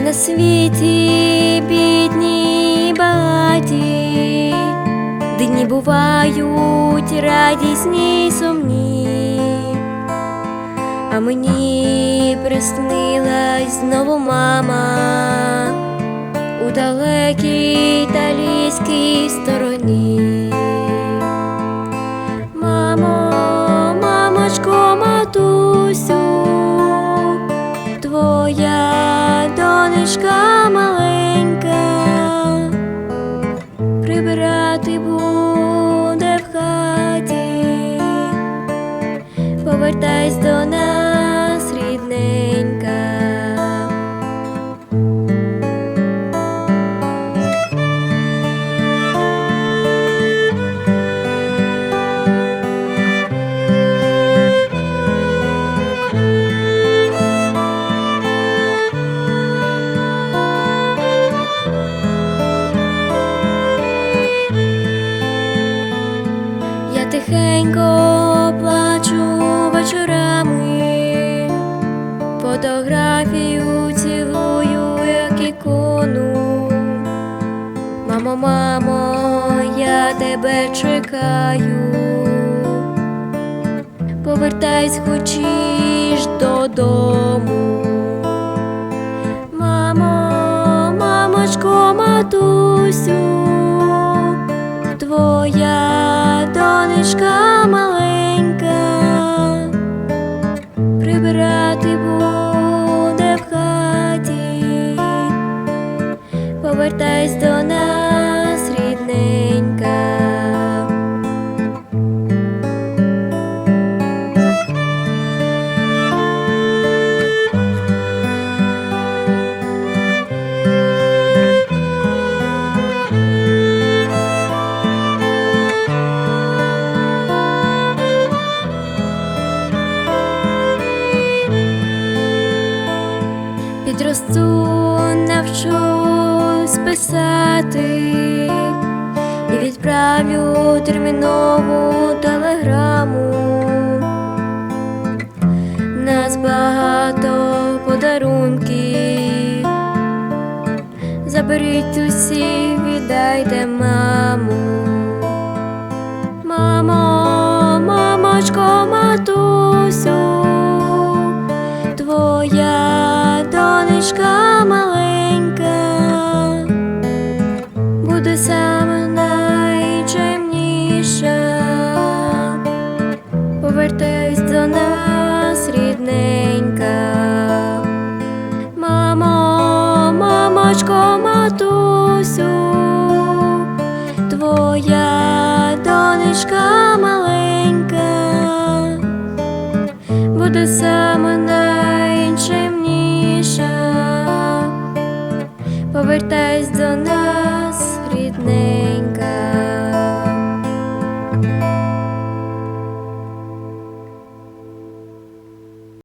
на світі бідні і багаті, дні бувають радісні й сумні, а мені приснилась знову мама у далекій італійській стороні. Мамо, мамочко, матусю, твоя донечка маленька, прибирати буде в хаті, повертайся до нас, фотографію цілую, як ікону. Мамо, мамо, я тебе чекаю. Повертайся хочеш додому. Мамо, мамочко, матусю, твоя донечка маленька, повертайся до нас, рідненька. Підросту, навчусь писати і відправлю термінову телеграму. Нас багато подарунків. Заберіть усі, віддайте маму. Мамо, мамочко, матусю, твоя донечка найчемніша. Повертайся до нас, рідненька. Мамо, мамочко, матусю, твоя донечка маленька, буде саме